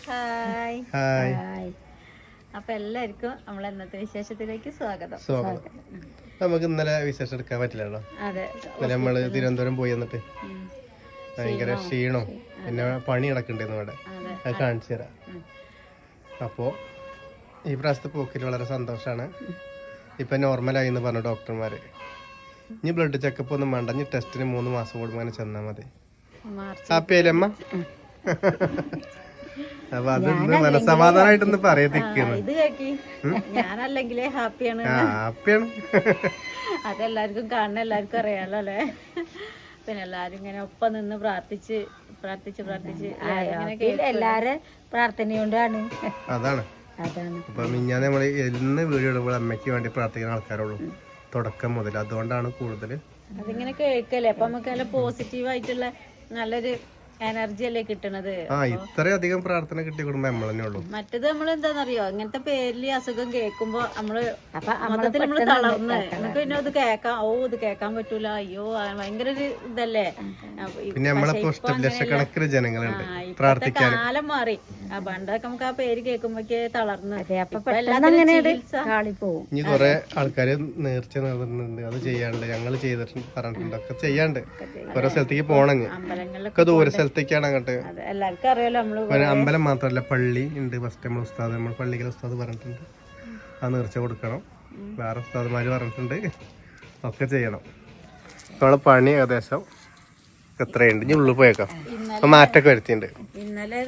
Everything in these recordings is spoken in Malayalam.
ഹായ് ഹായ് അപ്പൊ എല്ലാവർക്കും നമ്മളെ ഇന്നത്തെ വിശേഷത്തിലേക്ക് സ്വാഗതം. സ്വാഗതം. നമുക്ക് ഇന്നലെ വിശേഷം എടുക്കാൻ പറ്റില്ലല്ലോ. അതെ. ഇന്നലെ നമ്മൾ തിരുവനന്തപുരം പോയി എന്നിട്ട് ഭയങ്കര ക്ഷീണോ? പിന്നെ പണി നടക്കണ്ടെന്ന് ഇവിടെ അതെ. കാണിച്ചു തരാം. അപ്പോ ഈ പ്രാവശ്യത്തെ പോക്കിൽ വളരെ സന്തോഷാണ്. ഇപ്പൊ നോർമലായി എന്ന് പറഞ്ഞു ഡോക്ടർമാര്. ഇനി ബ്ലഡ് ചെക്കപ്പ് ഒന്നും വേണ്ട. ഇനി ടെസ്റ്റിന് മൂന്ന് മാസം കൂടുമ്പോൾ അങ്ങനെ ചെന്നാൽ മതി. ഹാപ്പി ആയില്ലേ അമ്മ? അപ്പൊ അത് ഇന്ന് മനസമാധാനമായിട്ടൊന്ന് പറയത്തിക്കുന്നു ഇത് കേക്കി. ഞാനല്ലെങ്കിലേ ഹാപ്പിയാണ്. ഹാപ്പിയാണ്. അതെല്ലാവർക്കും കാണുന്ന എല്ലാവർക്കും അറിയാലോ അല്ലേ? പിന്നെ എല്ലാരും ഇങ്ങനെ ഒപ്പം നിന്ന് പ്രാർത്ഥിച്ച് പ്രാർത്ഥിച്ച് പ്രാർത്ഥിച്ച്. എല്ലാരെ പ്രാർത്ഥനയോണ്ടാണ് അതാണ്. അതാണ്. അപ്പൊ മിഞ്ഞാൻ നമ്മൾ എന്ന് വീഡിയോ ഇടുമ്പോൾ അമ്മയ്ക്ക് വേണ്ടി പ്രാർത്ഥിക്കുന്ന ആൾക്കാരുള്ളൂ. തുടക്കം മുതൽ. അതുകൊണ്ടാണ് കൂടുതൽ അതിങ്ങനെ കേൾക്കല്ലേ? അപ്പൊ നമുക്ക് നല്ല പോസിറ്റീവ് ആയിട്ടുള്ള നല്ലൊരു എനർജി അല്ലേ കിട്ടണത്? ആ ഇത്രയധികം പ്രാർത്ഥന കിട്ടി കുടുംബം നമ്മൾ തന്നെ ഉള്ളൂ. മറ്റത് നമ്മൾ എന്താണെന്നറിയോ ഇങ്ങനത്തെ പേരിൽ അസുഖം കേൾക്കുമ്പോ നമ്മൾ മൊത്തത്തിൽ നമ്മൾ തളർന്ന്. നമുക്ക് പിന്നെ അത് കേക്കാം ഓ ഇത് കേക്കാൻ പറ്റൂല. അയ്യോ ഭയങ്കര ഒരു ഇതല്ലേ? പിന്നെ നമ്മളെ ലക്ഷക്കണക്കിന് ജനങ്ങളുണ്ട് പ്രാർത്ഥിക്കാൻ കാലം മാറി. ആ പണ്ടൊക്കെ നമുക്ക് ആ പേര് കേൾക്കുമ്പോഴേ തളർന്ന്. ഇനി കൊറേ ആൾക്കാര് നേർച്ച നേർന്നിട്ടുണ്ട് അത് ചെയ്യാണ്ട് ഞങ്ങൾ ചെയ്തിട്ടുണ്ട് പറഞ്ഞിട്ടുണ്ട്. ഒക്കെ ചെയ്യാണ്ട്. ഓരോ സ്ഥലത്തേക്ക് പോണെങ്കിൽ അമ്പലങ്ങളിലൊക്കെ ഒക്കെ ദൂര സ്ഥലത്തേക്കാണ് അങ്ങോട്ട്. എല്ലാവർക്കും അറിയാലോ നമ്മൾ അമ്പലം മാത്രമല്ല പള്ളി ഉണ്ട് ഫസ്റ്റ് നമ്മൾ ഉസ്താദ് നമ്മൾ പള്ളിക്കൽ ഉസ്താദ് പറഞ്ഞിട്ടുണ്ട്. ആ നേർച്ച കൊടുക്കണം. വേറെ ഉസ്താദ്മാര് പറഞ്ഞിട്ടുണ്ട്. ഒക്കെ ചെയ്യണം. നമ്മളെ പണി ഏകദേശം എത്രയുണ്ട്? ഇനി ഉള്ളിൽ പോയേക്കാം. അപ്പൊ മാറ്റൊക്കെ വരുത്തിയിട്ടുണ്ട്. ഇന്നലെ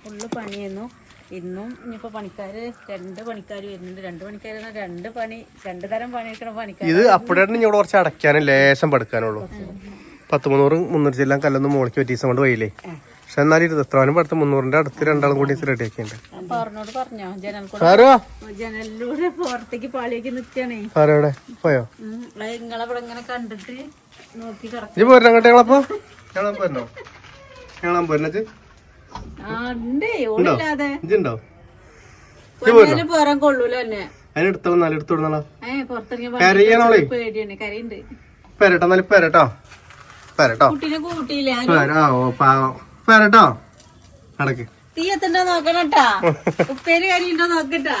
ഫുള്ള് പണിയായിരുന്നു. ഇന്നും ഇനിയിപ്പോ പണിക്കാര് രണ്ട് പണിക്കാര് വരുന്നുണ്ട്. രണ്ട് പണിക്കാര് രണ്ട് പണി രണ്ട് തരം പണിയെടുക്കണ പണിക്കാർ ഇത് അപ്പോഴാണ് ഇവിടെ കുറച്ച് അടയ്ക്കാനും ലേശം പടുക്കാനുള്ളൂ. പത്ത് മുന്നൂറ് മുന്നൂറ്റി ചെല്ലാം കല്ലൊന്നും മോളിക്ക് പറ്റി ദിവസം കൊണ്ട് പോയില്ലേ? പക്ഷെ എന്നാലും ഇരുപത്രാനും പടുത്ത് മുന്നൂറിന്റെ അടുത്ത് രണ്ടാളും കൂടി റെഡി ആക്കിയിട്ടുണ്ട്. ആരോ ജനലിലൂടെ പുറത്തേക്ക് പാളിയേക്ക് പോയോ? കണ്ടിട്ട് ഇജ്ജ് പോരണ അങ്ങോട്ട് ഞങ്ങളപ്പോ? ഞങ്ങളാൻ പോരണോ ഞങ്ങളാൻ പോരണത് ആ ഉണ്ട് ഓടില്ലാതെ ഇജ്ജുണ്ടോ പൊന്നാലും പോരാൻ കൊള്ളൂല തന്നെ അതിന് എടുത്തോളാം നാല് എടുത്തു വിടുന്നാളാ ഏ പുറത്തിറങ്ങിയ കരയണോളേ പേടിയാണ് പെരട്ടോ. കൂട്ടിയില്ല? പെര ഓ പാവം. പെരട്ടോ അടക്ക് തീ എത്തണ്ടോ നോക്കണട്ടാ. ഉപ്പേര് കരിയുണ്ടോ നോക്കട്ടാ.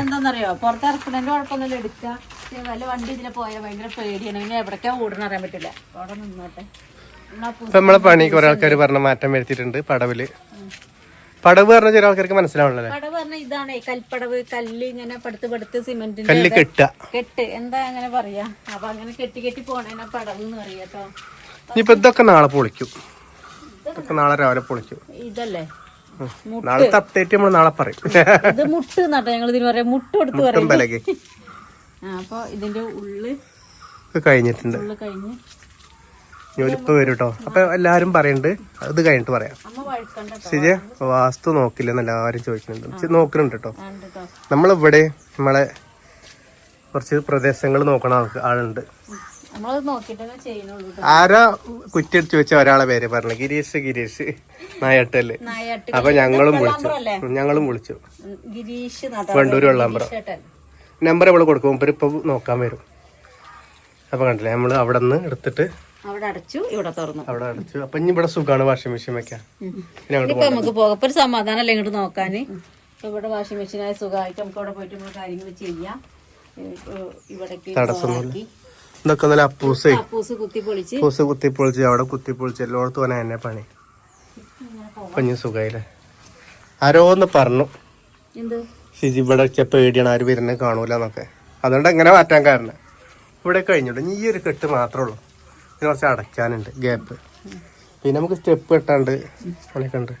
എന്താന്നറിയോ? പുറത്തിറക്കണതിന്റെ കുഴപ്പമൊന്നുമില്ല. എടുക്കുക വല്ല വണ്ടി ഇതിലെ പോയാൽ ഭയങ്കര പേടിയാണ്. പിന്നെ എവിടേക്കാ ഓടണം അറിയാൻ പറ്റില്ല. അവിടെ നിന്നോട്ടെ. നമ്മളെ പണി കുറെ ആൾക്കാർ പറഞ്ഞ മാറ്റം വരുത്തിയിട്ടുണ്ട് പടവിൽ. പടവ് പറഞ്ഞ ചില ആൾക്കാർക്ക് മനസ്സിലാവണല്ലേ പടവ് പറഞ്ഞ ഇതാണ് കൽപ്പടവ് കല്ല് ഇങ്ങനെ പടുത്ത് പടുത്ത് സിമെന്റിന്റെ കല്ല് കെട്ടുക. കെട്ട്. എന്താ അങ്ങനെ പറയാ? അപ്പൊ അങ്ങനെ കെട്ടി കെട്ടി പോണേനെ പടവ് എന്ന് പറയാട്ടോ ഇനിയിപ്പൊ ഇതൊക്കെ നാളെ പൊളിക്കും. ഇതൊക്കെ നാളെ രാവിലെ പൊളിക്കും. ഇതല്ലേ. നാളെ അപ്ഡേറ്റ് നമ്മൾ നാളെ പറയും. ഇത് മുട്ട് നട്ടോ ഞങ്ങൾ ഇതിന് പറയാം. മുട്ട് കൊടുത്ത് പറയും. അപ്പൊ ഇതിന്റെ ഉള്ളു കഴിഞ്ഞിട്ടുണ്ട്. ഉള്ളു കഴിഞ്ഞ് ഇപ്പൊ വരും കേട്ടോ അപ്പൊ എല്ലാരും പറയണ്ട്. അത് കഴിഞ്ഞിട്ട് പറയാം. ശരിയാ? വാസ്തു നോക്കില്ലെന്ന് എല്ലാവരും ചോദിക്കുന്നുണ്ട്. നോക്കുന്നുണ്ട് കേട്ടോ. നമ്മളിവിടെ നമ്മളെ കുറച്ച് പ്രദേശങ്ങൾ നോക്കണ ആളുണ്ട്. ആരാ കുറ്റിയടിച്ച് വെച്ച ഒരാളെ പേര് പറഞ്ഞു? ഗിരീഷ് ഗിരീഷ്. നായട്ടൽ നായാട്ട്. അപ്പൊ ഞങ്ങളും വിളിച്ചു. ഞങ്ങളും വിളിച്ചു. വണ്ടൂർ വെള്ളാമ്പ്ര നമ്പർ നമ്മൾ കൊടുക്കും. ഇപ്പൊ നോക്കാൻ വരും. അപ്പൊ കണ്ടില്ലേ നമ്മൾ അവിടെ നിന്ന് എടുത്തിട്ട് അവിടെ അടച്ചു ഇവിടെ തുറന്നു. അവിടെ അടച്ചു. അപ്പൊ ഇനി ഇവിടെ സുഖമാണ് വാഷിംഗ് മെഷീൻ വെക്കാൻ. ഇപ്പൊ നമുക്ക് പോകാം. ഇപ്പൊ ഒരു സമാധാനം അല്ലേ ഇങ്ങോട്ട് നോക്കാന്? ഇവിടെ വാഷിംഗ് മെഷീനായ സുഖമായിട്ട് നമുക്ക് അവിടെ പോയിട്ട് കാര്യങ്ങൾ ചെയ്യാം. ഇപ്പൊ ഇവിടേക്ക് തടസ്സമൊന്നുമില്ല. ഇതൊക്കെ നല്ല അപ്പൂസേ. കപ്പൂസ് കുത്തി പൊളിച്ച്. അവിടെ എല്ലായിടത്തും പോകാൻ എന്നെ പണി. ആരോ ഒന്ന് പറഞ്ഞു. ഇവിടെ പേടിയാണ് ആര് വരുന്നത് കാണൂലെന്നൊക്കെ അതുകൊണ്ട് എങ്ങനെ മാറ്റാൻ കാരണം. ഇവിടെ കഴിഞ്ഞുള്ളൂ ഇനി ഈ ഒരു കെട്ട് മാത്രമേ ഉള്ളൂ. പിന്നെ കുറച്ച് അടയ്ക്കാനുണ്ട് ഗ്യാപ്പ് പിന്നെ നമുക്ക് സ്റ്റെപ്പ് കെട്ടാണ്ട് പണിയൊക്കെ ഉണ്ട്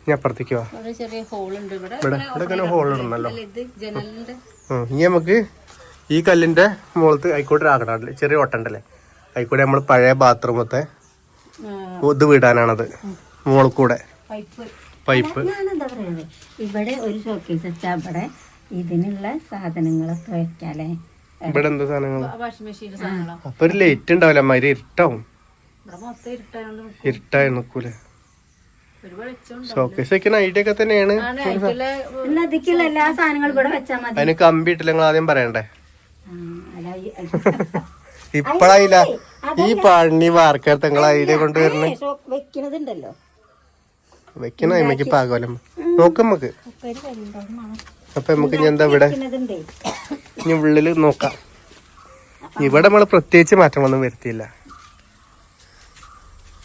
ഇനി അപ്പുറത്തേക്ക് വാ. അവിടെ ചെറിയ ഹോൾ ഉണ്ട് ഇവിടെ. ഇവിടെ ഇങ്ങനെ ഹോൾ ഇടണല്ലോ അല്ല, ഇത് ജനലിന്റെ ഇനി നമുക്ക് ഈ കല്ലിന്റെ മുകളത്ത് ആയിക്കോട്ടെ ആകണം ചെറിയ ഓട്ടണ്ടല്ലേ? ആയിക്കോട്ടെ നമ്മൾ പഴയ ബാത്റൂമത്തെ ഇത് വിടാനാണത് മുകളിൽ കൂടെ. പൈപ്പ്. ഇവിടെ ഒരു ഷോക്കേസ് വെച്ചാൽ ഇവിടെ ഇതിനുള്ള സാധനങ്ങളൊക്കെ വെക്കാലേ ഇവിടെ എന്താ സാധനങ്ങൾ? വാഷിംഗ് മെഷീൻ സാധനങ്ങളോ? അപ്പൊ ഒരു ലൈറ്റ് ഉണ്ടാവില്ല അമ്മാതിരി ഇരുട്ടാവും. ഇവിടെ മൊത്തം ഇരുട്ടായോണ്ട് ഇരുട്ടായി ഒരു വെളിച്ചം ഷോക്കേസ് വെക്കുന്ന ഐഡിയ ഒക്കെ തന്നെയാണ്. ആണ് അതിലെ പിന്നെ അതിക്കുള്ള എല്ലാ സാധനങ്ങളും ഇവിടെ വെച്ചാൽ മതി. അതിന് കമ്പി ഇട്ടില്ല നിങ്ങൾ ആദ്യം പറയണ്ടേ? ആ, അല്ല ഈ- ഇപ്പഴായില്ല ഈ പണി വാർക്കടുത്ത് നിങ്ങൾ ഐഡിയ കൊണ്ടുവരുന്നത് ഏ, ഷോ- വെക്കണതുണ്ടല്ലോ. വെക്കണ അമ്മയ്ക്ക് പാകോലം. നോക്കമ്മക്ക് അപ്പൊ നമുക്ക് ഇനി എന്താ ഇവിടെ? വെക്കണതുണ്ടേ. ഇനി ഉള്ളിൽ നോക്കാം. ഇവിടെ നമ്മൾ പ്രത്യേകിച്ച് മാറ്റങ്ങളൊന്നും വരുത്തിയില്ല.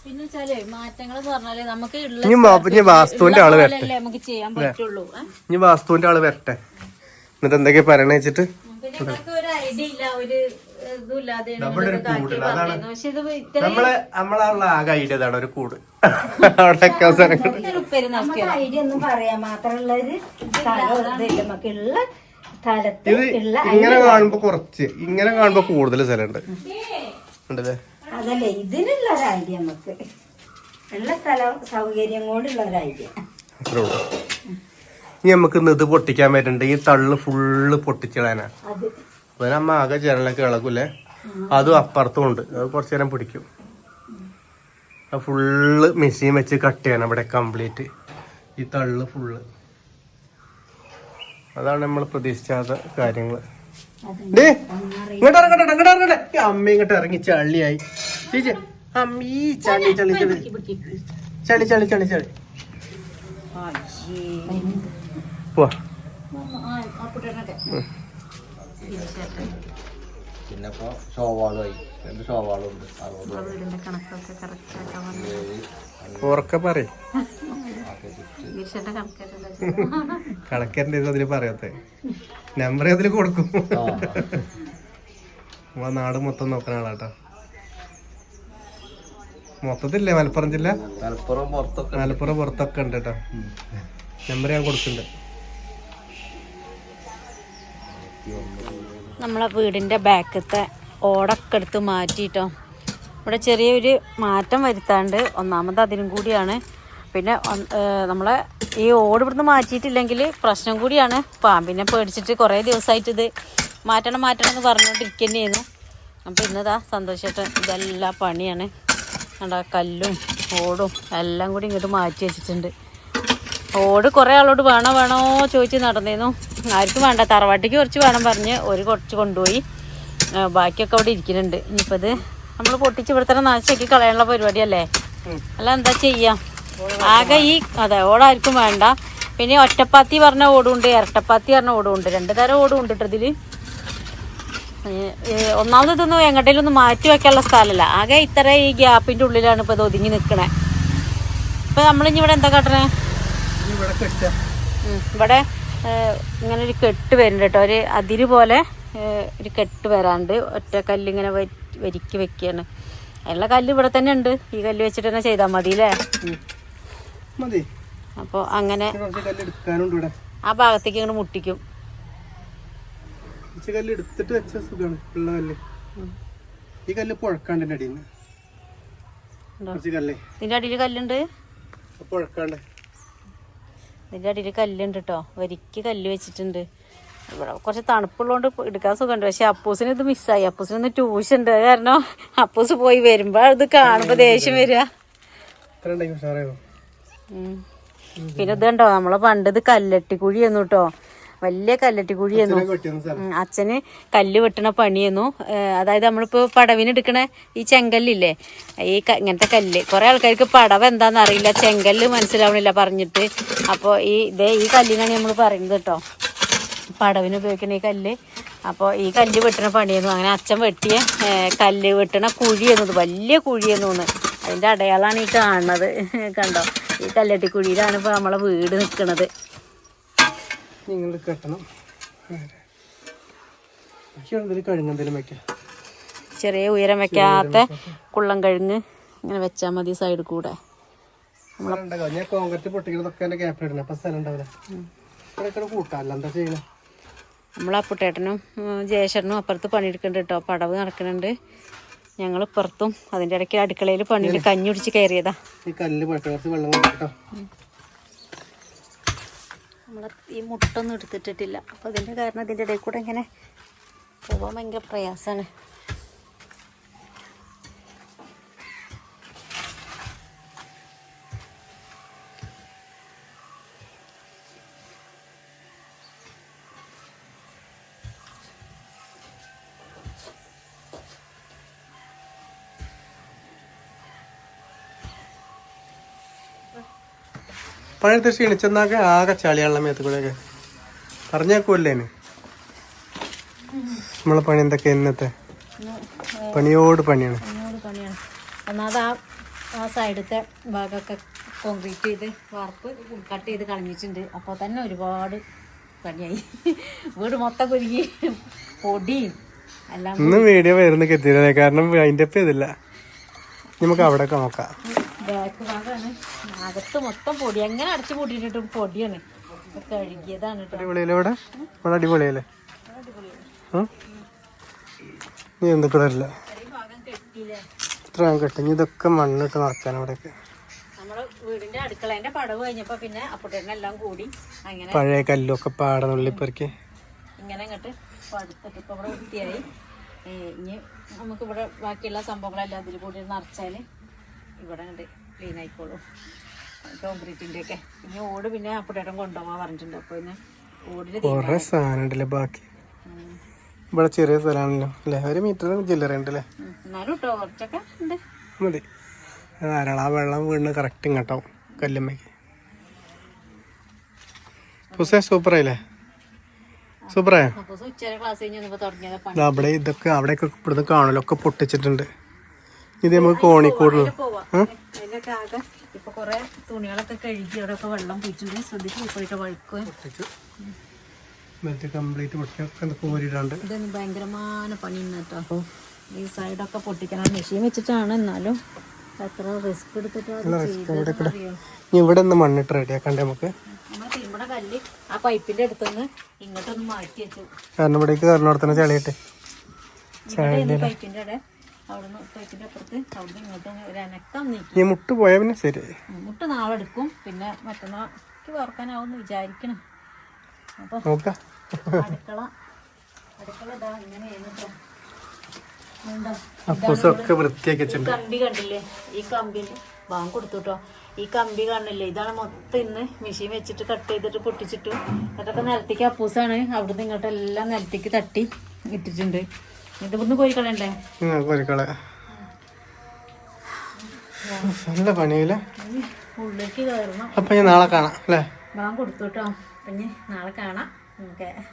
പിന്നെ വെച്ചാലേ മാറ്റങ്ങൾ പറഞ്ഞാൽ നമുക്ക് ഉള്ള ഇനി വാസ്തുവിന്റെ ആൾ വരട്ടെ. നമുക്ക് ചെയ്യാൻ പറ്റുള്ളൂ. ഏ? ഇനി വാസ്തുവിന്റെ ആൾ വരട്ടെ. എന്നിട്ട് എന്തൊക്കെ പറയണ വെച്ചിട്ട്? നമ്മളെ നമ്മളെ ആകെ ഐഡിയ ഇതാണ് ഒരു കൂട്. അവിടെ ഐഡിയ ഒന്നും പറയാൻ മാത്രമുള്ള ഒരു സ്ഥലത്ത് ഇത് ഇങ്ങനെ കാണുമ്പോ കുറച്ച് ഇങ്ങനെ കാണുമ്പോ കൂടുതൽ സ്ഥലമുണ്ട്. ഉണ്ടല്ലേ? അതല്ലേ ഇതിനുള്ള ഒരു ഐഡിയ നമുക്ക്. ഉള്ള സ്ഥലം സൗകര്യം കൊണ്ടുള്ള ഒരു ഐഡിയ. അത്രേ ഉള്ളൂ. ഇനി നമുക്ക് ഇന്ന് ഇത് പൊട്ടിക്കാൻ പറ്റുന്നുണ്ട്. ഈ തള്ളു ഫുള്ള് പൊട്ടിച്ചിടാനാ. അത്. അപ്പൊ നമ്മ ആകെ ജനലൊക്കെ ഇളകൂലേ അതും അപ്പുറത്തും ഉണ്ട് അത് കുറച്ചു നേരം പിടിക്കും. ഫുള്ള് മെഷീൻ വെച്ച് കട്ട് ചെയ്യണം ഇവിടെ കംപ്ലീറ്റ് ഈ തള്ളു ഫുള്ള് അതാണ് നമ്മൾ പ്രതീക്ഷിച്ചാത്ത കാര്യങ്ങൾ ഇങ്ങോട്ട് ഇറങ്ങട്ടെ ഇങ്ങോട്ട് ഇറങ്ങട്ടെ അമ്മ ഇങ്ങോട്ട് ഇറങ്ങി ചള്ളിയായി ചേച്ചി അമ്മീ ചളി ചളി ചളി ചളി ചളി ചളി ചളി പോവാ പിന്നെ ഇപ്പോൾ സോവാളുമായി രണ്ട് സോവാളും ഉണ്ട് അറുപത് വീടിന്റെ കണക്കൊക്കെ കറക്റ്റ് ആക്കാൻ പറയും. കണക്കറിന്റെ പറയാത്തെ. നമ്പർ അതിൽ കൊടുക്കും. നമ്മളെ നാട് മൊത്തം നോക്കണ ആളാട്ടോ. മൊത്തത്തില്ലേ? മലപ്പുറം ജില്ല? മലപ്പുറം പുറത്തൊക്കെ മലപ്പുറം പുറത്തൊക്കെ ഉണ്ട് കേട്ടോ നമ്പർ ഞാൻ കൊടുക്കുന്നുണ്ട് നമ്മളെ വീടിന്റെ ബാക്കത്തെ ഓടൊക്കെ എടുത്ത് മാറ്റിയിട്ടോ ഇവിടെ ചെറിയൊരു മാറ്റം വരുത്താണ്ട് ഒന്നാമത് അതിനും കൂടിയാണ്. പിന്നെ നമ്മളെ ഈ ഓട് ഇവിടുന്ന് മാറ്റിയിട്ടില്ലെങ്കിൽ പ്രശ്നം കൂടിയാണ്. പാമ്പിനെ പേടിച്ചിട്ട് കുറേ ദിവസമായിട്ട് ഇത് മാറ്റണം മാറ്റണം എന്ന് പറഞ്ഞുകൊണ്ടിരിക്കുന്നതായിരുന്നു അപ്പോൾ ഇന്നതാ സന്തോഷമായിട്ട് ഇതെല്ലാം പണിയാണ്. കണ്ടോ കല്ലും ഓടും എല്ലാം കൂടി ഇങ്ങോട്ട് മാറ്റി വെച്ചിട്ടുണ്ട്. ഓട് കുറേ ആളോട് വേണോ വേണോ ചോദിച്ച് നടന്നിരുന്നു ആർക്കും വേണ്ട തറവാട്ടിക്ക് കുറച്ച് വേണം പറഞ്ഞ് ഒരു കുറച്ച് കൊണ്ടുപോയി. ബാക്കിയൊക്കെ അവിടെ ഇരിക്കുന്നുണ്ട്. ഇനിയിപ്പോൾ ഇത് നമ്മൾ പൊട്ടിച്ച് ഇവിടെ തന്നെ കളയാനുള്ള പരിപാടിയല്ലേ? അല്ല എന്താ ചെയ്യാം? ആകെ ഈ അതെ ഓടാർക്കും വേണ്ട. പിന്നെ ഒറ്റപ്പാത്തി പറഞ്ഞ ഓടുണ്ട് ഇരട്ടപ്പാത്തി പറഞ്ഞ ഓടുണ്ട്. രണ്ട് തരം ഓടുണ്ട് കേട്ടോ ഇതിൽ ഒന്നാമത് ഇതൊന്നും എങ്ങോട്ടേലും ഒന്ന് മാറ്റി വെക്കാനുള്ള സ്ഥലമല്ല ആകെ ഇത്ര ഈ ഗ്യാപ്പിന്റെ ഉള്ളിലാണ് ഇപ്പോൾ ഇത് ഒതുങ്ങി നിൽക്കണേ ഇപ്പം നമ്മളിഞ്ഞിവിടെ എന്താ കാട്ടണേ? ഇവിടെ ഇങ്ങനെ ഒരു കെട്ട് വരുന്നുണ്ട് കേട്ടോ. ഒരു അതിര് പോലെ ഒരു കെട്ട് വരാണ്ട് ഒറ്റ കല്ലിങ്ങനെ വരിക്കി വെക്കുകയാണ് അതിനുള്ള കല്ല് ഇവിടെ തന്നെ ഉണ്ട്. ഈ കല്ല് വെച്ചിട്ട് തന്നെ ചെയ്താൽ മതി അല്ലേ? മതി. അപ്പോൾ അങ്ങനെ ആ ഭാഗത്തേക്ക് ഇങ്ങനെ മുട്ടിക്കും. കല്ല് എടുത്തിട്ട് വെച്ച സുഖമാണ് ഉള്ള കല്ല്. ഈ കല്ല് പുഴക്കാണ്ട് അടിയിൽ നിന്ന്? കുറച്ച് അടിയിൽ കല്ലുണ്ട്? പുഴക്കാണ്ട്. ഇതിന്റെ അടിയിൽ കല്ലുണ്ട് കേട്ടോ വരിക്ക് കല്ല് വെച്ചിട്ടുണ്ട്. ഇവിടെ കുറച്ച് തണുപ്പുള്ളതുകൊണ്ട് എടുക്കാൻ സുഖമുണ്ട്. പക്ഷെ അപ്പൂസിന് ഇത് മിസ്സായി അപ്പൂസിനൊന്ന് ട്യൂഷൻ ഉണ്ട്. കാരണം അപ്പൂസ് പോയി വരുമ്പോൾ ഇത് കാണുമ്പോൾ ദേഷ്യം വരിക. പിന്നെ ഇത് കണ്ടോ? നമ്മളെ പണ്ട് ഇത് കല്ലട്ടിക്കുഴിയെന്നു കേട്ടോ വലിയ സ്ഥലം. അച്ഛന് കല്ല് വെട്ടണ പണിയെന്നു. അതായത് നമ്മളിപ്പോൾ പടവിന് എടുക്കണ ഈ ചെങ്കല്ലില്ലേ? ഈ ഇങ്ങനത്തെ കല്ല്. കുറേ ആൾക്കാർക്ക് പടവ എന്താണെന്ന് അറിയില്ല. ചെങ്കല്ല് മനസ്സിലാവണില്ല പറഞ്ഞിട്ട്. അപ്പോൾ ഈ ഇതേ ഈ കല്ലിനാണ് നമ്മൾ പറയുന്നത് കേട്ടോ. പടവിന് ഉപയോഗിക്കുന്ന ഈ കല്ല്. അപ്പോൾ ഈ കല്ല് വെട്ടണ പണിയെന്നു. അങ്ങനെ അച്ഛൻ വെട്ടിയ കല്ല് വെട്ടണ കുഴിയെന്നത് വലിയ കുഴിയെന്നു അതിന്റെ അടയാളാണ് ഈ കാണുന്നത് കണ്ടോ? ഈ കല്ലട്ടിക്കുഴിയിലാണ് ഇപ്പോൾ നമ്മളെ വീട് നിൽക്കുന്നത് നിങ്ങൾ കെട്ടണം. കഴുങ്ങെന്തെങ്കിലും വെക്കാം. ചെറിയ ഉയരം വെക്കാത്ത കുള്ളം കഴുങ്ങ് ഇങ്ങനെ വെച്ചാൽ മതി സൈഡ് കൂടെ. ഞാൻ കോൺക്രീറ്റ് പൊട്ടിക്കുന്നതൊക്കെ എന്റെ ഗ്യാപ്പിൽ ഇടണം. അപ്പം സ്ഥലം ഉണ്ടാവില്ല ഇവിടെയൊക്കെ കൂട്ടാല്ല എന്താ ചെയ്യണേ? നമ്മൾ അപ്പുട്ടേട്ടനും ഉം, അപ്പുറത്ത് പണിയെടുക്കുന്നുണ്ട് കേട്ടോ. പടവ് നടക്കുന്നുണ്ട്. ഞങ്ങൾ ഇപ്പുറത്തും അതിന്റെ ഇടയ്ക്ക് അടുക്കളയിൽ പണിയിൽ കഞ്ഞി കുടിച്ച് കയറിയതാ. ഈ കല്ല് കുറച്ച് വെള്ളം കൊടുക്കട്ടോ നമ്മൾ ഈ മുട്ടൊന്നും എടുത്തിട്ടിട്ടില്ല. അപ്പോൾ അതിന്റെ കാരണം ഇതിന്റെ ഇടയിൽ കൂടെ ഇങ്ങനെ പോകാൻ ഭയങ്കര പ്രയാസമാണ് പണിയെടുത്ത് ക്ഷീണിച്ചെന്നാക്കെ ആകെ ചളിയാണല്ലോ മേത്ത് കൂടെയൊക്കെ. പറഞ്ഞേക്കൂല്ലേന് നമ്മളെ പണി എന്തൊക്കെ ഇന്നത്തെ? പണിയോട് പണിയാണ്. ഒന്നാമത് ആ ആ സൈഡത്തെ ഭാഗമൊക്കെ കോൺക്രീറ്റ് ചെയ്ത് വാർപ്പ് കട്ട് ചെയ്ത് കളഞ്ഞിട്ടുണ്ട്. അപ്പോൾ തന്നെ ഒരുപാട് പണിയായി. വീട് മൊത്തം കുരുങ്ങി പൊടിയും എല്ലാം ഇന്ന് വീഡിയോ വരുന്ന കെത്തിയില്ലേ കാരണം അതിന്റെ ഒപ്പം ഇതില്ല. നമുക്ക് അവിടെക്ക നോക്കാം. ബാക്ക് ഭാഗമാണ്. അകത്ത് മൊത്തം പൊടി. എങ്ങനെ അടച്ചു പൂട്ടിയിട്ടും പൊടിയാണ്. കഴുകിയതാണ് അടിപൊളിയല്ലേ ഇവിടെ? ഇവിടെ അടിപൊളിയല്ലേ? നീ എന്തൊക്കെ ഇല്ല ഇത്രയും കെട്ടി. ഇതൊക്കെ മണ്ണിട്ട് നടക്കാൻ ഇവിടെയൊക്കെ വീടിന്റെ അടുക്കളേന്റെ പടവ് കഴിഞ്ഞപ്പോ പിന്നെ അപ്പുട്ടേനെല്ലാം കൂടി അങ്ങനെ പഴയ കല്ലൊക്കെ പാടെ പെറുക്കി. ഇങ്ങനെ അങ്ങോട്ട് പടുത്തിട്ട് ഇപ്പൊ ഇവിടെ വൃത്തിയായി. ഏ, ഇനി നമുക്ക് ഇവിടെ ബാക്കിയുള്ള സംഭവങ്ങളെല്ലാം അതിൽ കൂടി നിറച്ചാൽ ഇവിടെ അങ്ങോട്ട് ക്ലീൻ ആയിക്കോളും. കോൺക്രീറ്റിന്റെ ഒക്കെ പിന്നെ ഓട് പിന്നെ അപ്പുട്ടേട്ടൻ കൊണ്ടുപോകാൻ പറഞ്ഞിട്ടുണ്ട്. അപ്പൊ പിന്നെ ഓടിന് കുറെ സാധനം ഉണ്ടല്ലേ ബാക്കി? ഇവിടെ ചെറിയ സ്ഥലമാണല്ലോ. അല്ലേ? ഒരു മീറ്റർ ചില്ലറ ഉണ്ടല്ലേ. എന്നാലും കേട്ടോ കുറച്ചൊക്കെ ഉണ്ട്. മതി. ധാരാളം ആ വെള്ളം വീണ് കറക്റ്റ് ഇങ്ങോട്ടാവും കല്ലുമ്മയ്ക്ക് പുസേ സൂപ്പറായില്ലേ സൂപ്പറായോ അവിടെ ഇതൊക്കെ അവിടെയൊക്കെ ഇവിടുന്ന് കാണലൊക്കെ പൊട്ടിച്ചിട്ടുണ്ട്. ഇത് നമുക്ക് കോണിക്കൂടുന്നു അതിലൊക്കെ ആകെ ഇപ്പൊ കുറെ തുണികളൊക്കെ കഴുകി അവിടെ ഒക്കെ വെള്ളം പോയിട്ടുണ്ട് ശ്രദ്ധിച്ച് ഇപ്പോഴത്തെ വഴുക്കും. കംപ്ലീറ്റ് കോരിയിടാണ്ട്. ഇതൊന്നും ഭയങ്കരമായ പണി കേട്ടോ. ഈ സൈഡൊക്കെ പൊട്ടിക്കണം മെഷീൻ വെച്ചിട്ടാണ് എന്നാലും എത്ര റിസ്ക് എടുത്തിട്ട് ഇവിടെ നിന്ന് മണ്ണിട്ട് റെഡിയാക്കണ്ടേ നമുക്ക്. തിരുമ്പണ കല്ല് ആ പൈപ്പിന്റെ അടുത്തുനിന്ന് ഇങ്ങോട്ടൊന്ന് മാറ്റി വെച്ചു. കാരണം ഇവിടേക്ക് കയറിനോടെ തന്നെ ചളിയിട്ട്. പൈപ്പിന്റെ അവിടെ? അവിടുന്ന് പൈപ്പിന്റെ അപ്പുറത്ത് അവിടുന്ന് ഇങ്ങോട്ടും ഒരു അനക്കം നീക്കി. മുട്ട് പോയാൽ പിന്നെ ശരി. മുട്ട് നാളെ എടുക്കും പിന്നെ മറ്റന്നാൾക്ക് വറക്കാനാവും വിചാരിക്കണം. അപ്പൊ നോക്കാം. അടുക്കള അടുക്കള ഇതാ ഇങ്ങനെയാണ് ട്ടോ. കണ്ടോ? അപ്പൂസൊക്കെ വൃത്തിയാക്കി ഈ കമ്പി കണ്ടില്ലേ? ഈ കമ്പി ബാങ്ക് കൊടുത്തുട്ടോ ഈ കമ്പി കാണില്ലേ ഇതാണ് മൊത്തം ഇന്ന് മെഷീൻ വെച്ചിട്ട് കട്ട് ചെയ്തിട്ട് പൊട്ടിച്ചിട്ടു. അതൊക്കെ നിലത്തേക്ക് അപ്പൂസാണ് അവിടുന്ന് ഇങ്ങോട്ടെല്ലാം നിലത്തേക്ക് തട്ടി ഇട്ടിട്ടുണ്ട്. ഇത് ഇവിടുന്ന് കോഴി കളയണ്ടേ കോരിക്കളെ നല്ല പണിയില്ല? ഇനി ഉള്ളിലേക്ക് കയറണം. അപ്പൊ ഞാൻ നാളെ കാണാം അല്ലേ? ബാങ്ക് കൊടുത്തു കേട്ടോ. പിന്നെ നാളെ കാണാം. ഇതാക്കിയാണ്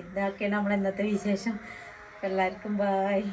ഇതൊക്കെയാണ് നമ്മുടെ ഇന്നത്തെ വിശേഷം. എല്ലാവർക്കും ബായ്